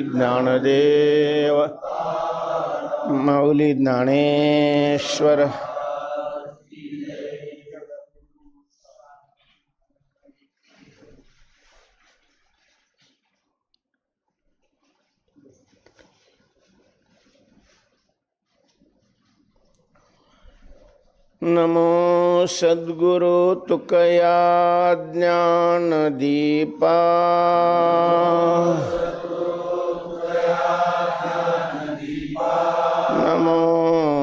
ज्ञानदेव। मौली ज्ञानेश्वर। नमो सद्गुरु तुकया ज्ञानदीपा।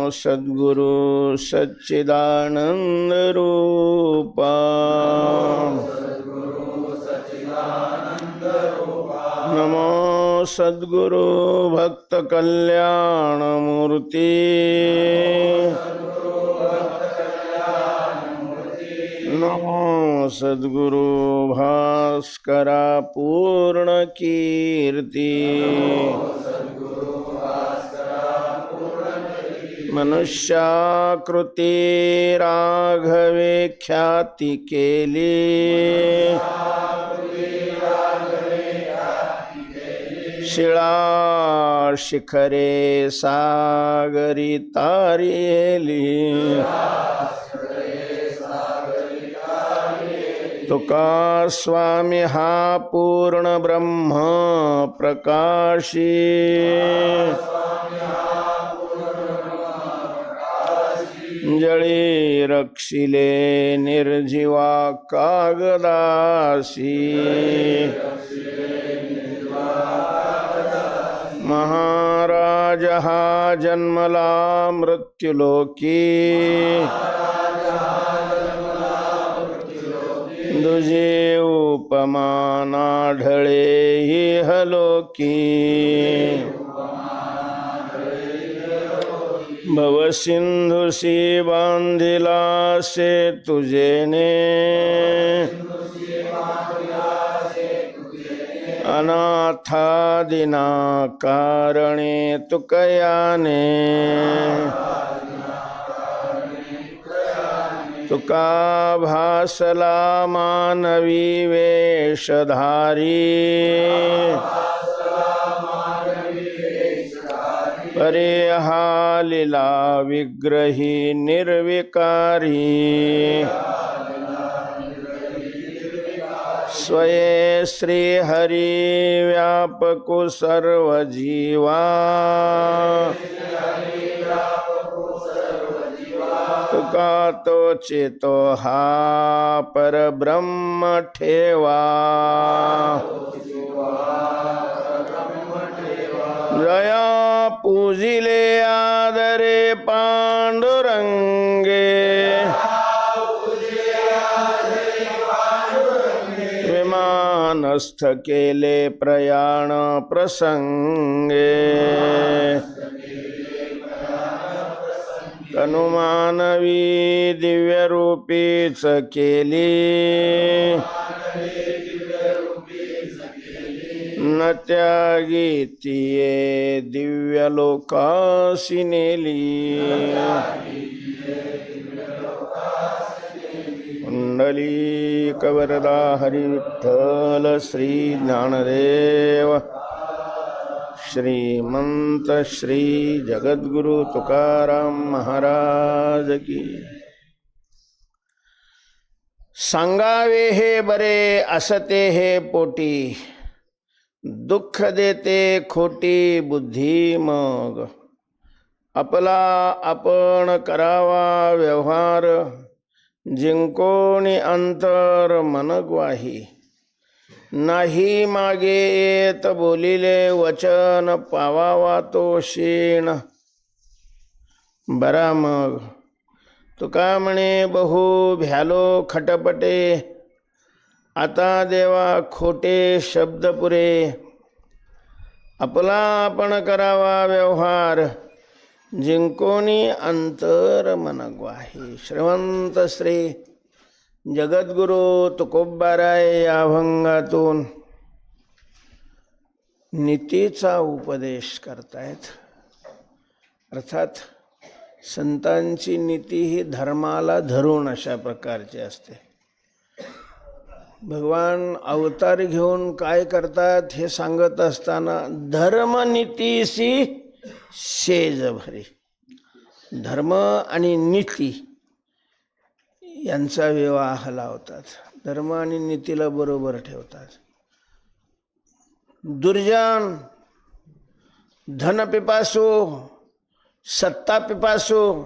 सद्गुरु सच्चिदानंद रूपा। नमो सद्गुरु भक्त कल्याण मूर्ति नमो सद्गुरु भास्करा पूर्ण कीर्ति मनुष्याकृती राघवे ख्याती केली। शिळा शिखरे सागरी तारिली तुका स्वामी हा पूर्ण ब्रह्म प्रकाशी। जळी रक्षिले निर्जीवा कागदासी। महाराज हा जन्मला मृत्युलोकी। दुजे उपमानाढळे हि हलोकी। भवसिंधुसी बांधिला से तुझेने अनाथादिना कारणे तुकयाने तुका भासला मानवी वेशधारी। परे हा लिला विग्रही निर्विकारी। स्वये श्री हरी व्यापकु सर्व जीवा। तुका तो चेतो हा परब्रह्म ठेवा। स्वस्थ केले प्रयाण प्रसंगे। तनुमानवी दिव्यरूपीच केली। न त्यागी तिये दिव्य नेली। कुंडली कवरदा श्री ज्ञानदेव श्रीमंत श्री जगद्गुरु तुकाराम महाराज की। सांगावे हे बरे असते हे पोटी दुःख देते खोटी बुद्धी मग। आपला आपण करावा व्यवहार जिंकोणी अंतर मनग्वाही. नाही मागे येत बोलिले वचन पावावा तो शीण बरा मग. तुका म्हणे बहु भ्यालो खटपटे. आता देवा खोटे शब्द पुरे. आपला आपण करावा व्यवहार. जिंकोनी अंतर मनग्वाही. श्रीमंत श्री जगद्गुरु तुकोबाराय या अभंगातून नीतीचा उपदेश करतायत. अर्थात संतांची नीती ही धर्माला धरून अशा प्रकारची असते. भगवान अवतार घेऊन काय करतात हे सांगत असताना धर्मनीतीशी शेज भरी धर्म आणि नीती यांचा विवाह लावतात. धर्म आणि नीतीला बरोबर ठेवतात. दुर्जन धनपिपासू सत्ता पिपासू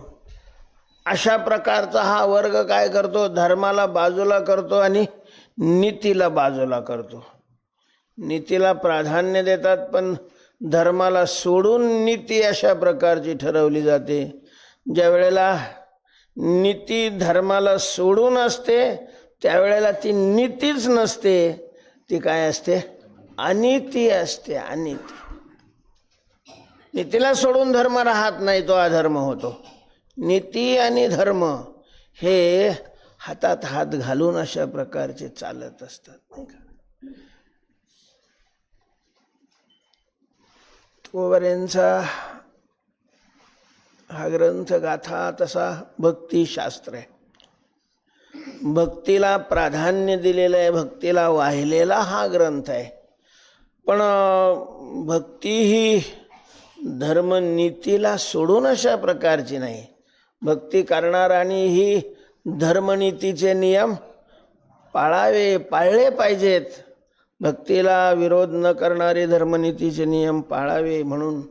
अशा प्रकारचा हा वर्ग काय करतो? धर्माला बाजूला करतो आणि नीतीला बाजूला करतो. नीतीला प्राधान्य देतात पण धर्माला सोडून नीती अशा प्रकारची ठरवली जाते. ज्या वेळेला नीती धर्माला सोडून असते त्यावेळेला ती नीतीच नसते. ती काय असते? अनिती असते अनिती. नीतीला सोडून धर्म राहत नाही तो अधर्म होतो. नीती आणि धर्म हे हातात हात घालून अशा प्रकारचे चालत असतात नाही का? तुकोबाऱ्यांचा हा ग्रंथ गाथा तसा भक्तिशास्त्र आहे भक्तीला प्राधान्य दिलेलं आहे भक्तीला वाहिलेला हा ग्रंथ आहे. पण भक्ती ही धर्मनीतीला सोडून अशा प्रकारची नाही. भक्ती करणारांनी ही धर्मनीतीचे नियम पाळावे पाळले पाहिजेत. भक्तीला विरोध न करणारे धर्मनीतीचे नियम पाळावे म्हणून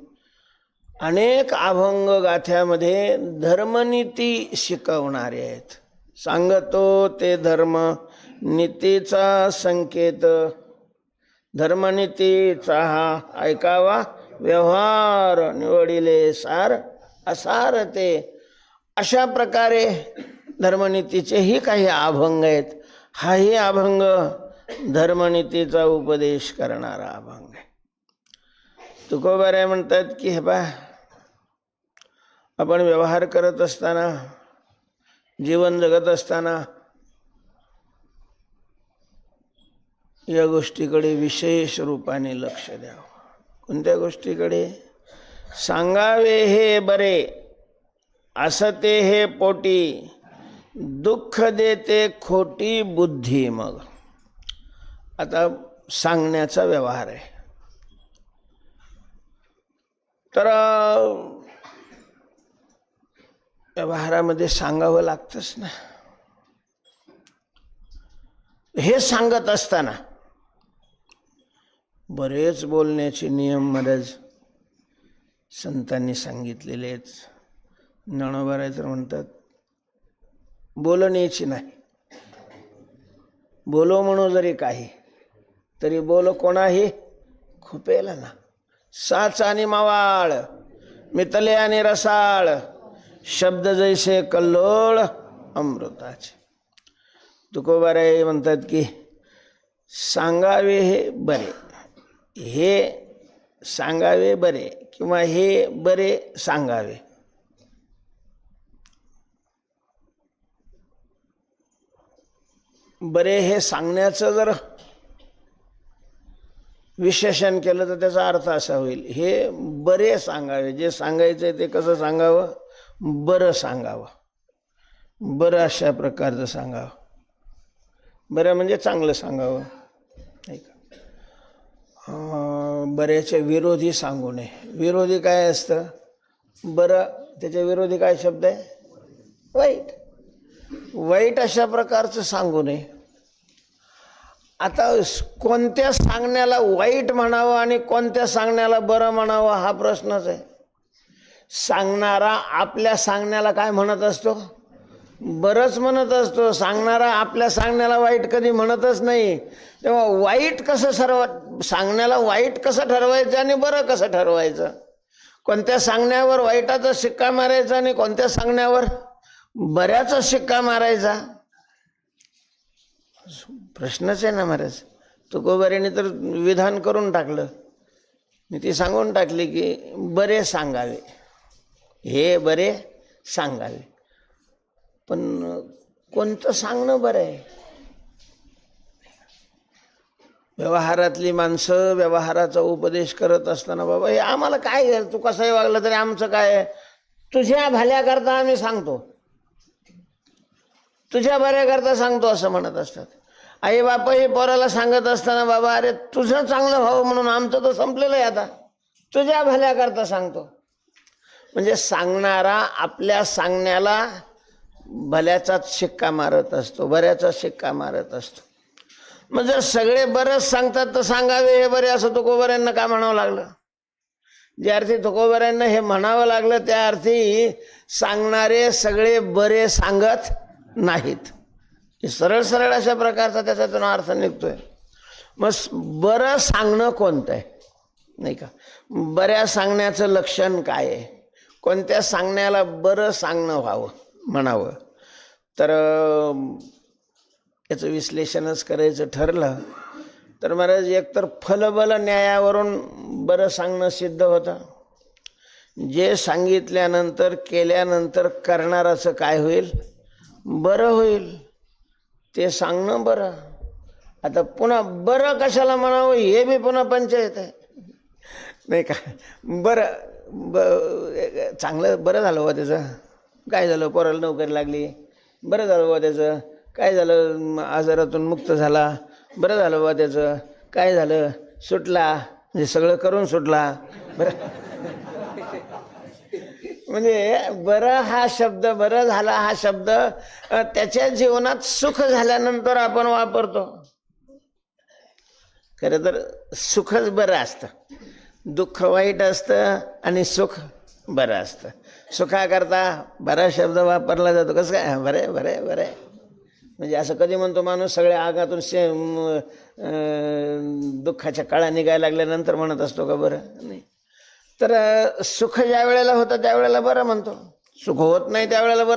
अनेक अभंग गाथ्यामध्ये धर्मनीती शिकवणारे आहेत. सांगतो ते धर्म नीतीचा संकेत. धर्मनीतीचा हा ऐकावा व्यवहार निवडिले सार असार ते. अशा प्रकारे धर्मनीतीचेही काही अभंग आहेत. हाही अभंग धर्मनीतीचा उपदेश करणारा अभंग आहे. तुकोबारे म्हणतात की हे बा आपण व्यवहार करत असताना जीवन जगत असताना या गोष्टीकडे विशेष रूपाने लक्ष द्यावं. कोणत्या गोष्टीकडे? सांगावे हे बरे असते हे पोटी दुःख देते खोटी बुद्धी मग. आता सांगण्याचा व्यवहार आहे. तर व्यवहारामध्ये सांगावं लागतंच ना. हे सांगत असताना बरेच बोलण्याचे नियम महाराज संतांनी सांगितलेलेच. आहेत तर म्हणतात बोलण्याची नाही. बोलो म्हणू जरी काही. तरी बोल कोणाही? खुपेल ना. साच आणि मावाळ मितले आणि रसाळ शब्द जैसे कल्लोळ अमृताचे. तुकोबाराय म्हणतात की सांगावे हे बरे. हे सांगावे बरे किंवा हे बरे सांगावे. बरे हे सांगण्याचं जर विशेषण केलं तर त्याचा अर्थ असा होईल. हे बरे सांगावे. जे सांगायचं आहे ते कसं सांगावं? बरं सांगावं. बरं अशा प्रकारचं सांगावं. बरं म्हणजे चांगलं सांगावं. नाही का बऱ्याच्या विरोधी सांगू नये. विरोधी काय असतं? बरं त्याच्या विरोधी काय शब्द आहे? वाईट. वाईट अशा प्रकारचं सांगू नये. आता कोणत्या सांगण्याला वाईट म्हणावं आणि कोणत्या सांगण्याला बरं म्हणावं हा प्रश्नच आहे. सांगणारा आपल्या सांगण्याला काय म्हणत असतो? बरंच म्हणत असतो. सांगणारा आपल्या सांगण्याला वाईट कधी म्हणतच नाही. तेव्हा वाईट कसं सर्व सांगण्याला वाईट कसं ठरवायचं आणि बरं कसं ठरवायचं? कोणत्या सांगण्यावर वाईटाचा शिक्का मारायचा आणि कोणत्या सांगण्यावर बऱ्याचा शिक्का मारायचा? प्रश्नच आहे ना महाराज. तुकोबारीने तर विधान करून टाकलं. मी ती सांगून टाकली की बरे सांगावे. हे बरे सांगावे. पण कोणतं सांगणं बरं आहे? व्यवहारातली माणसं व्यवहाराचा उपदेश करत असताना बाबा हे आम्हाला काय तू कसंही वागलं तरी आमचं काय तुझ्या भल्याकरता आम्ही सांगतो. तुझ्या बऱ्याकरता सांगतो असं म्हणत असतात. आई बापाही पोराला सांगत असताना बाबा अरे तुझं चांगलं व्हावं म्हणून आमचं तर संपलेलं आहे आता. तुझ्या भल्याकरता सांगतो. म्हणजे सांगणारा आपल्या सांगण्याला भल्याचाच शिक्का मारत असतो बऱ्याचा शिक्का मारत असतो. मग जर सगळे बरंच सांगतात तर सांगावे हे बरे असं तुकोबऱ्यांना का म्हणावं लागलं? ज्या अर्थी तुकोबऱ्यांना हे म्हणावं लागलं त्या अर्थी सांगणारे सगळे बरे सांगत नाहीत. सरळ सरळ अशा प्रकारचा त्याच्यातून अर्थ निघतोय. मग बरं सांगणं कोणतं आहे नाही का? बऱ्या सांगण्याचं लक्षण काय आहे? कोणत्या सांगण्याला बरं सांगणं व्हावं म्हणावं? तर याचं विश्लेषणच करायचं ठरलं. तर महाराज एकतर फलबल न्यायावरून बरं सांगणं सिद्ध होतं. जे सांगितल्यानंतर केल्यानंतर करणाराचं काय होईल? बरं होईल. ते सांगणं बरं. आता पुन्हा बरं कशाला म्हणावं हे बी पुन्हा पंचायत आहे. नाही का? बरं ब चांगलं बरं झालं बा त्याचं. काय झालं पोराला नोकरी लागली? बरं झालं बा त्याचं. काय झालं आजारातून मुक्त झाला? बरं झालं बा त्याचं. काय झालं? सुटला? म्हणजे सगळं करून सुटला. बरं. म्हणजे बरं हा शब्द बरं झाला हा शब्द त्याच्या जीवनात सुख झाल्यानंतर आपण वापरतो. खरं तर सुखच बरं असतं. दुःख वाईट असतं आणि सुख बरं असतं. सुखाकरता बरा शब्द वापरला जातो. कसं काय? बरे बरे बरे म्हणजे असं कधी म्हणतो माणूस सगळ्या आगातून से दुःखाच्या काळा निघायला लागल्यानंतर म्हणत असतो का बरं? नाही. तर सुख ज्या वेळेला होतं त्यावेळेला बरं म्हणतो. सुख होत नाही त्यावेळेला बरं